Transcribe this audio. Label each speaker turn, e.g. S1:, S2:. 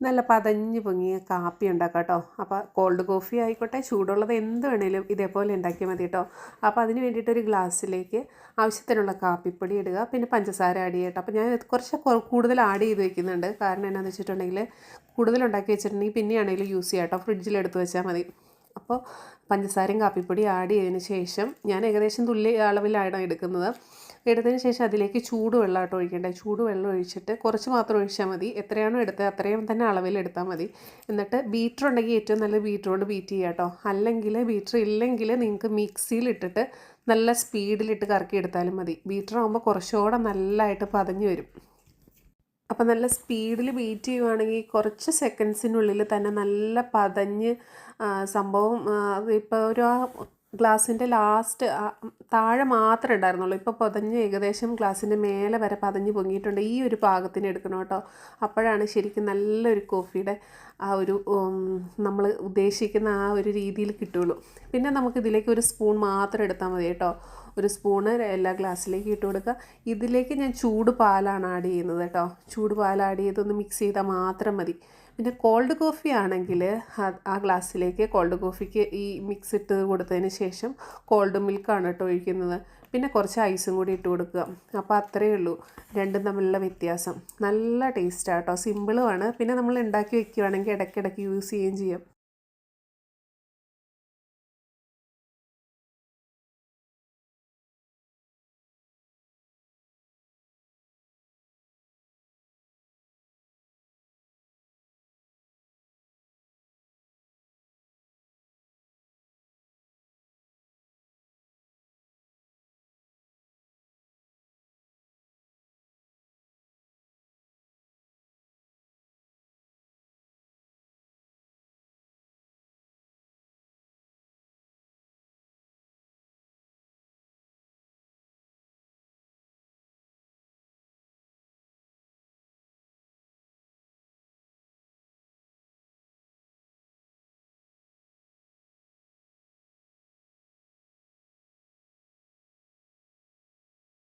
S1: നല്ല പതഞ്ഞ് പൊങ്ങിയ കാപ്പി ഉണ്ടാക്കാം കേട്ടോ അപ്പോൾ കോൾഡ് കോഫി ആയിക്കോട്ടെ ചൂടുള്ളത് എന്ത് വേണേലും ഇതേപോലെ ഉണ്ടാക്കിയാൽ മതി കേട്ടോ അപ്പോൾ അതിന് വേണ്ടിയിട്ട് ഒരു ഗ്ലാസ്സിലേക്ക് ആവശ്യത്തിനുള്ള കാപ്പിപ്പൊടി ഇടുക പിന്നെ പഞ്ചസാര ആഡ് ചെയ്യട്ടോ അപ്പോൾ ഞാൻ കുറച്ച് കൂടുതൽ ആഡ് ചെയ്ത് വെക്കുന്നുണ്ട്. കാരണം എന്നാന്ന് വെച്ചിട്ടുണ്ടെങ്കിൽ കൂടുതൽ ഉണ്ടാക്കി വെച്ചിട്ടുണ്ടെങ്കിൽ പിന്നെയാണെങ്കിലും യൂസ് ചെയ്യാം കേട്ടോ ഫ്രിഡ്ജിൽ എടുത്ത് വെച്ചാൽ മതി. അപ്പോൾ പഞ്ചസാരയും കാപ്പിപ്പൊടി ആഡ് ചെയ്തതിന് ശേഷം ഞാൻ ഏകദേശം തുല്യ അളവിലാണ് എടുക്കുന്നത്. എടുത്തതിന് ശേഷം അതിലേക്ക് ചൂടുവെള്ളം ആട്ടോ ഒഴിക്കേണ്ടത് ചൂടുവെള്ളം ഒഴിച്ചിട്ട് കുറച്ച് മാത്രം ഒഴിച്ചാൽ മതി. എത്രയാണോ എടുത്തത് അത്രയും തന്നെ അളവിൽ എടുത്താൽ മതി. എന്നിട്ട് ബീറ്റർ ഉണ്ടെങ്കിൽ ഏറ്റവും നല്ല ബീറ്റർ കൊണ്ട് ബീറ്റ് ചെയ്യുക കേട്ടോ. അല്ലെങ്കിൽ ബീറ്റർ ഇല്ലെങ്കിൽ നിങ്ങൾക്ക് മിക്സിയിൽ ഇട്ടിട്ട് നല്ല സ്പീഡിലിട്ട് കറക്കി എടുത്താലും മതി. ബീറ്റർ ആകുമ്പോൾ കുറച്ചുകൂടെ നല്ലതായിട്ട് പതഞ്ഞ് വരും. അപ്പം നല്ല സ്പീഡിൽ ബീറ്റ് ചെയ്യുവാണെങ്കിൽ കുറച്ച് സെക്കൻഡ്സിനുള്ളിൽ തന്നെ നല്ല പതഞ്ഞ് സംഭവം ഇപ്പോൾ ഒരു ഗ്ലാസിന്റെ ലാസ്റ്റ് താഴെ മാത്രമേ ഉണ്ടായിരുന്നുള്ളൂ. ഇപ്പോൾ പൊതഞ്ഞ് ഏകദേശം ഗ്ലാസിന്റെ മേലെ വരെ പതഞ്ഞ് പൊങ്ങിയിട്ടുണ്ട്. ഈ ഒരു പാകത്തിന് എടുക്കണം കേട്ടോ. അപ്പോഴാണ് ശരിക്കും നല്ലൊരു കോഫിയുടെ ആ ഒരു നമ്മൾ ഉദ്ദേശിക്കുന്ന ആ ഒരു രീതിയിൽ കിട്ടുള്ളൂ പിന്നെ നമുക്ക് ഇതിലേക്ക് ഒരു സ്പൂൺ മാത്രം എടുത്താൽ മതി കേട്ടോ. ഒരു സ്പൂണ് എല്ലാ ഗ്ലാസ്സിലേക്ക് ഇട്ട് കൊടുക്കുക. ഇതിലേക്ക് ഞാൻ ചൂട് പാലാണ് ആഡ് ചെയ്യുന്നത് കേട്ടോ ചൂട് പാൽ ആഡ് ചെയ്തൊന്ന് മിക്സ് ചെയ്താൽ മാത്രം മതി. പിന്നെ കോൾഡ് കോഫി ആണെങ്കിൽ ആ ഗ്ലാസ്സിലേക്ക് കോൾഡ് കോഫിക്ക് ഈ മിക്സ് ഇട്ട് കൊടുത്തതിന് ശേഷം കോൾഡ് മിൽക്കാണ് കേട്ടോ ഒഴിക്കുന്നത്. പിന്നെ കുറച്ച് ഐസും കൂടി ഇട്ട് കൊടുക്കുക. അപ്പോൾ അത്രയേ ഉള്ളൂ. രണ്ടും തമ്മിലുള്ള വ്യത്യാസം. നല്ല ടേസ്റ്റാണ് കേട്ടോ സിമ്പിളുമാണ് പിന്നെ നമ്മൾ ഉണ്ടാക്കി വെക്കുകയാണെങ്കിൽ ഇടയ്ക്കിടയ്ക്ക് യൂസ് ചെയ്യുകയും ചെയ്യാം.